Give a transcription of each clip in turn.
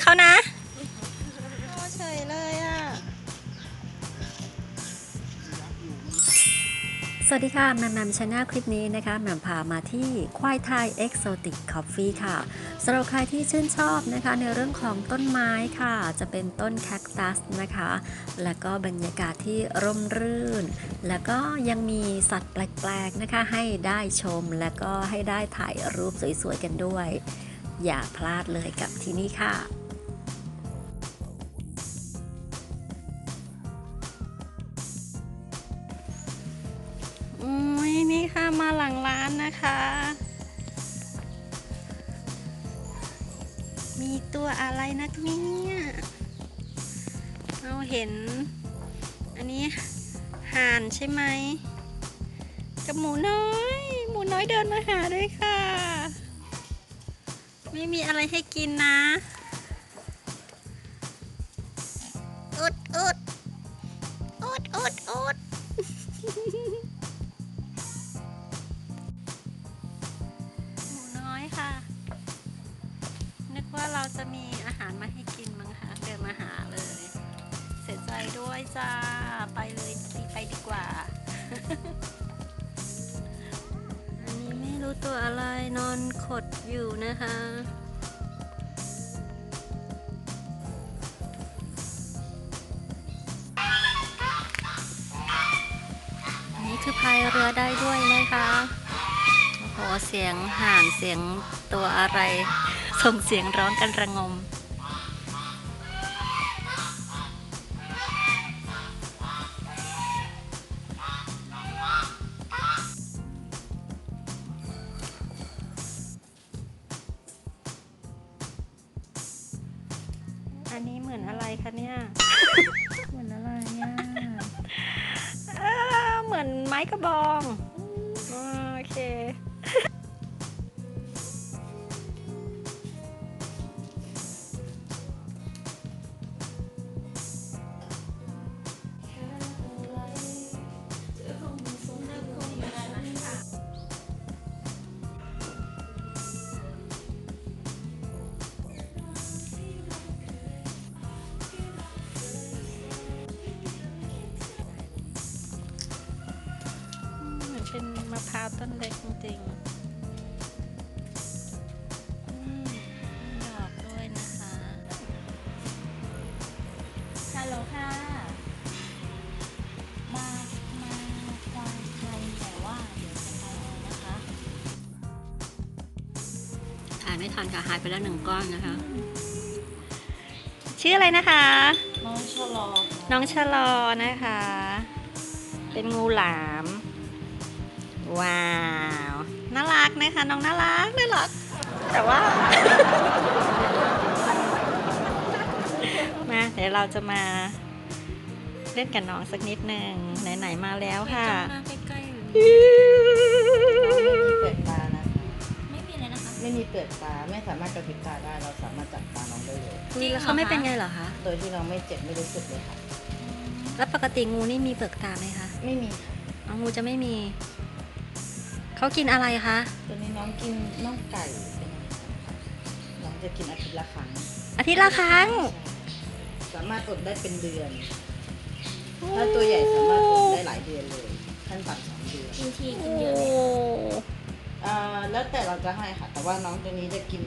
เขานะโอ้เฉยเลยอะ สวัสดีค่ะแหมมแหมมชาแนลคลิปนี้นะคะแหมมพามาที่ควายไทย Exotic Coffee ค่ะสำหรับใครที่ชื่นชอบนะคะ ในเรื่องของต้นไม้ค่ะ จะเป็นต้นแคคตัสนะคะ แล้วก็บรรยากาศที่ร่มรื่น แล้วก็ยังมีสัตว์แปลกๆนะคะ ให้ได้ชมแล้วก็ให้ได้ถ่ายรูปสวยๆกันด้วย อย่าพลาดเลยกับที่นี่ค่ะ มาหลังร้านนะคะ มีตัวอะไรนักเนี่ยเราเห็น อันนี้ห่านใช่ไหม กับหมูน้อย หมูน้อยเดินมาหาด้วยค่ะ ไม่มีอะไรให้กินนะอุดอุดอุดอุดอุด ขดอยู่นะคะ อันนี้คือพายเรือได้ด้วยนะคะ โอ้โห เสียงห่านเสียงตัวอะไร ส่งเสียงร้องกันระงม อนอะไรคะเนี่ย เหมือนอะไรเนี่ยเหมือนไม้กระบอง ทันค่ะหายไปแล้วหนึ่งก้อนนะคะ ชื่ออะไรนะคะ น้องชะลอน้องชะลอนะคะ เป็นงูหลาม ว้าว น่ารักนะคะ น้องน่ารักน่ารัก แต่ว่า มาเดี๋ยวเราจะมา เล่นกับน้องสักนิดหนึ่งไหน ๆ มาแล้วค่ะมาใกล้ๆ ไม่มีเปลือกตาไม่สามารถกระพริบตาได้เราสามารถจับตาน้องได้เลยจริงเขาไม่เป็นไงเหรอคะ โดยที่เราไม่เจ็บไม่รู้สึกเลยค่ะ แล้วปกติงูนี่มีเปลือกตาไหมคะไม่มีค่ะอ๋องูจะไม่มี เขากินอะไรคะ ตัวนี้น้องกินน่องไก่เป็นน้องจะกินอาทิตย์ละครั้งอาทิตย์ละครั้งสามารถอดได้เป็นเดือน ถ้าตัวใหญ่สามารถอดได้หลายเดือนเลย แล้วแต่เราจะให้ค่ะ แต่ว่าน้องตัวนี้จะกิน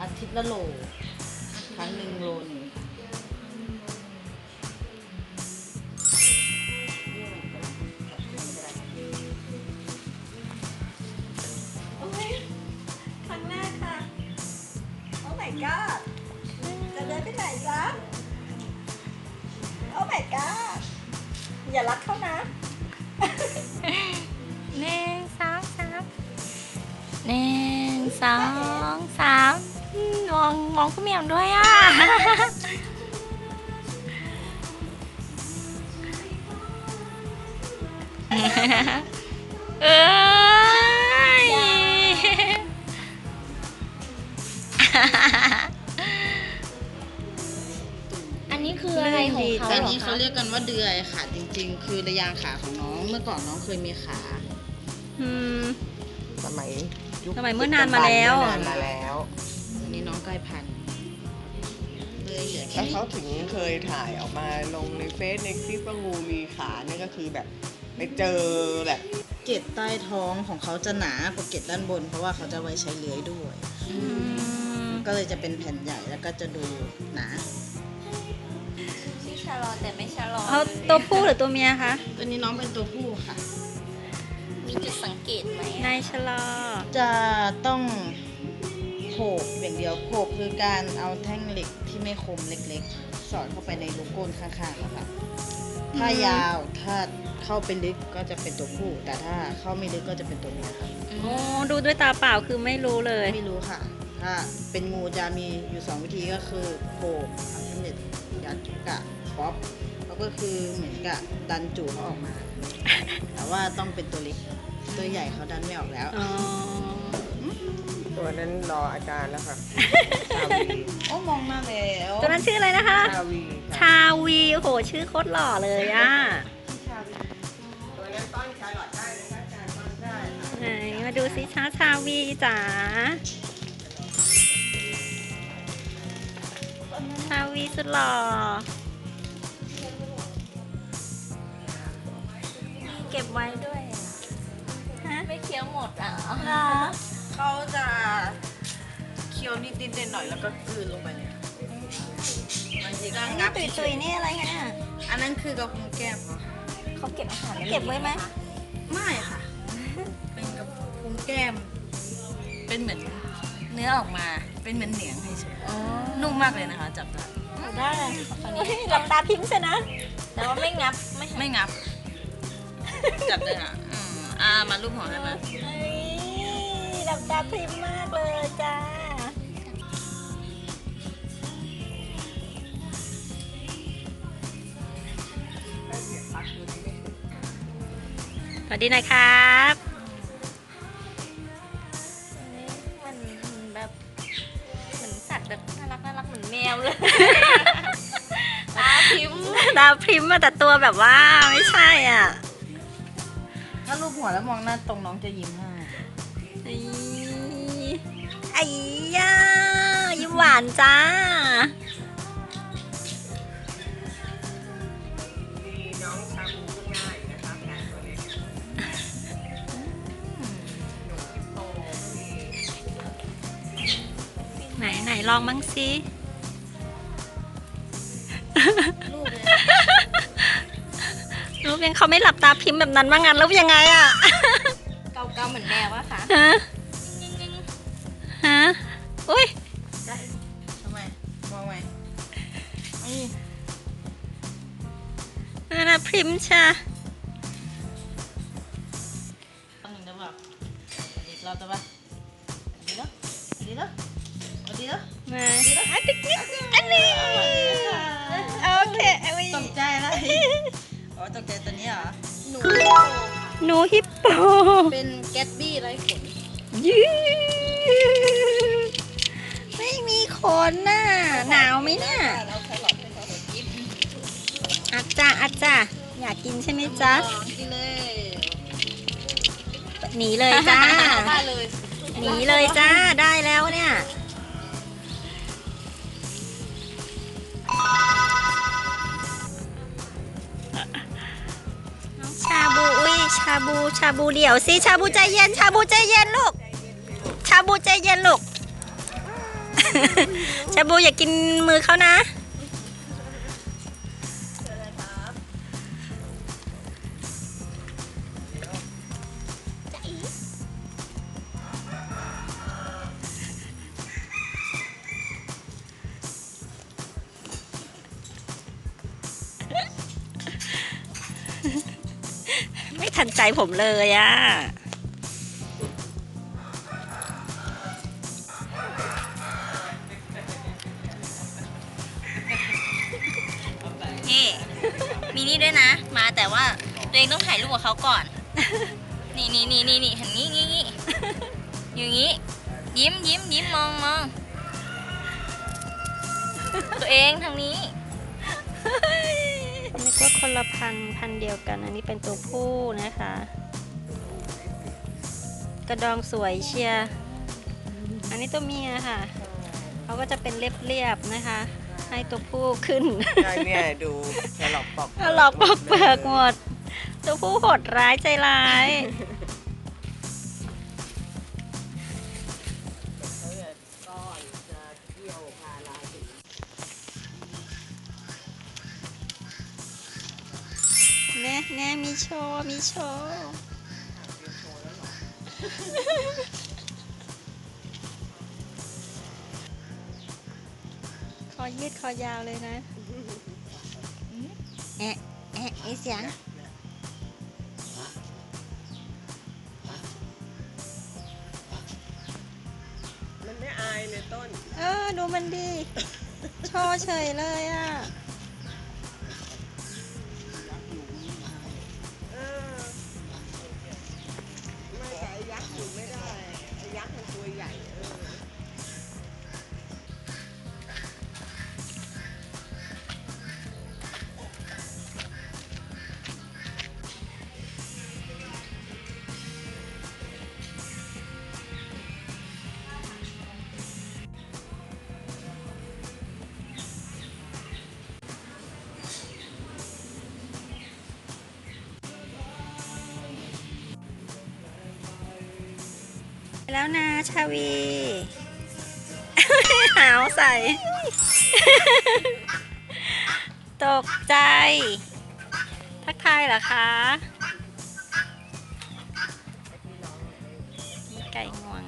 อาทิตย์ละโล ครั้งหนึ่งโลหนึ่งโอ้ยครั้งแรกค่ะ โอ้ my god จะเดินไปไหนจ๊ะโอ้ my god อย่ารักเขานะหนึ่งสองสาม หนึ่งสองสามอืมมองมองคุณเหมียวด้วยอะ เอ้ยอันนี้คืออะไรของเขาแต่เหรอนี้คะเขาเรียกกันว่าเดือยค่ะ จริง ๆ คือระยางขาของน้อง เมื่อก่อนน้องเคยมีขา อืม สมัย ยุคสมัยเมื่อนานมาแล้วนานมาแล้วอันนี้น้องใกล้พันธุ์เลยเหลือแค่แล้วนี้เขาถึงเคยถ่ายออกมาลงในเฟซในคลิปว่างูมีขาเนี่ยก็คือแบบไปเจอแบบเกล็ดใต้ท้องของเขาจะหนากว่าเกล็ดด้านบน เพราะว่าเขาจะไว้ใช้เลื้อยด้วยก็เลยจะเป็นแผ่นใหญ่แล้วก็จะดูหนา ชื่อชาลอแต่ไม่ชาลอเอาตัวผู้หรือตัวเมียคะ ตัวนี้น้องเป็นตัวผู้ค่ะ มีจุดสังเกตไหมนายชะลอ จะต้องโขกอย่างเดียวโขกคือการเอาแท่งเหล็กที่ไม่คมเล็กๆ สอดเข้าไปในลูกก้นข้างๆนะคะถ้ายาวถ้าเข้าไปลึกก็จะเป็นตัวผู้ แต่ถ้าเข้าไม่ลึกก็จะเป็นตัวเมียค่ะโอ้ดูด้วยตาเปล่าคือไม่รู้เลย ไม่รู้ค่ะ ถ้าเป็นงูจะมีอยู่สองวิธีก็คือโขกเอาแท่งเหล็กยัดกะป๊อปแล้วก็คือเหมือนกับดันจูเขาออกมาแต่ ว่าต้องเป็นตัวเล็ก ตัวใหญ่เขาดันไม่ออกแล้ว อ๋อ ตัวนั้นรออาจารย์แล้วค่ะชาวีโอ้มองหน้าแล้วตัวนั้นชื่ออะไรนะคะ ชาวีค่ะชาวีโอ้โหชื่อโคตรหล่อเลยอะตัวนั้นต้อนชาลอตได้นะคะอาจารย์ต้อนได้ค่ะไหนมาดูสิชาชาวีจ๋าชาวีสุดหล่อ เก็บไว้ด้วยอะฮะไม่เคี้ยวหมดอะเขาจะเคี้ยวนิดนิดๆหน่อยๆแล้วก็กลืนลงไปเลยบางทีก็อันนี้งับตุยตุยๆนี่อะไรคะเนี่ยอันนั้นคือกระพุ้งแก้มเหรอเขาเก็บอาหารเก็บไว้ไหมไม่ค่ะ เป็นกระพุ้งแก้ม เป็นเหมือนเนื้อออกมาเป็นเหมือนเหนียงให้เฉยนุ่มมากเลยนะคะจับได้ได้เลยตอนนี้หลับตาพิมพ์ใช่นะแต่ว่าไม่งับไม่ไม่งับ จับได้อะอืมอ่ามาลูกหัวให้มาเฮ้ยหลับตาพิมพ์มากเลยจ้า สวัสดีนะครับมันแบบเหมือนสัตว์แบบน่ารักน่ารักเหมือนแมวเลย ตาพิมพ์ดาวพริมพ์มาแต่ตัวแบบว่าไม่ใช่อะถ้าลูกหัวแล้วมองหน้าตรงน้องจะยิ้มให้ไอ้ไอ้ย่ายิ้มหวานจ้า น้องชาบูก็ง่ายนะคะแพนตัวเล็กหนูฮิปโป ไหนไหนลองบ้งสิ รูปยังเขาไม่หลับตาพิมพ์แบบนั้นว่างั้นแล้วยังไงอะเกาเกาๆเหมือนแมวอะค่ะฮะฮะอุ้ยทำไมมองไหมนี่นั่นนะพริมพ์ชาต้องหนึ่งได้ป่ะอีกรอบได้ป่ะดีแล้วดีแล้วดีแล้วมาอะติ๊กนิด ใจตัวนี้เหรอหนูฮิปโปเป็นแกตบี้ไร้ขนยืดไม่มีขนน่ะหนาวไหมเนี่ยเอาแครอทให้เขากินอาจารย์อาจารย์อยากกินใช่ไหมจ๊ะลองกินเลยหนีเลยจ้าได้เลยหนีเลยจ้าได้แล้วเนี่ย ชาบูอุ้ยชาบูชาบูเดี่ยวสิชาบูใจเย็น ชาบูใจเย็นลูก ชาบูใจเย็นลูก ชาบูอย่ากินมือเขานะ ทันใจผมเลยอะนี่มีนี่ด้วยนะ มาแต่ว่าตัวเองต้องถ่ายรูปกับเขาก่อน นี่นี่นี่นี่นี่หันงี้งี้งี้อย่างงี้ ยิ้มยิ้มยิ้มมองมองตัวเองทางนี้นึกว่าคนละ พันธุ์พันธุ์เดียวกัน อันนี้เป็นตัวผู้นะคะ กระดองสวยเชียร์อันนี้ตัวเมียค่ะเขาก็จะเป็นเรียบๆนะคะ ให้ตัวผู้ขึ้นได้เนี่ยดูสลับปอกหลอกปอกเปลือกหมดตัวผู้โหดร้ายใจร้าย แน่แน่มีโชว์ มีโชว์คอยืดคอยาวเลยนะแอะแอะมีเสียงมันไม่อายเลยต้น เออ ดูมันดี โชว์เฉยเลยอะ แล้วนะชาวีหาวใส่ ตกใจ ทักทายเหรอคะมีไก่งวง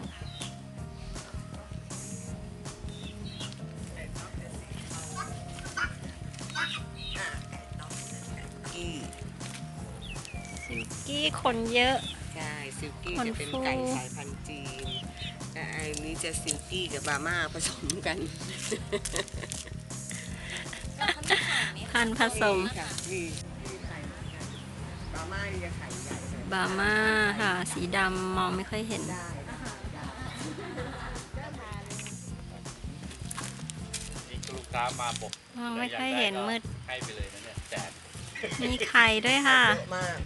กี้ซิลกี้คนเยอะ ใช่ซิลกี้คนจะเป็นฟูไก่สายพันธุ์จีนแต่อันนี้จะซิลกี้กับบาม่าผสมกันพันธุ์ผสมค่ะนี่นี่ไข่เหมือนกันบาม่านี่จะไข่ใหญ่หน่อยบาม่าค่ะ สีดำมองไม่ค่อยเห็นได้นี่ลูกค้ามาบอกมองไม่ค่อยเห็นมืดให้ไปเลยนะเนี่ยแจกมีไข่ด้วยค่ะเยอะมาก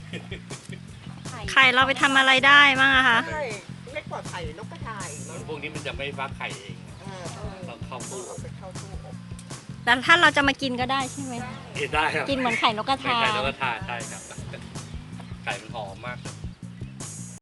ไข่เราไปทำอะไรได้บ้างอะคะ ใช่เล็กกว่าไข่นกกระทาอีกมั้งพวกนี้มันจะไม่ฟักไข่เองเออต้องเข้าตู้เอาไปเข้าตู้อบแต่ถ้าเราจะมากินก็ได้ใช่ไหมกินได้ครับกินเหมือนไข่นกกระไม่ทา ไข่นกกระทาใช่ครับ ไข่มันหอมมากครับ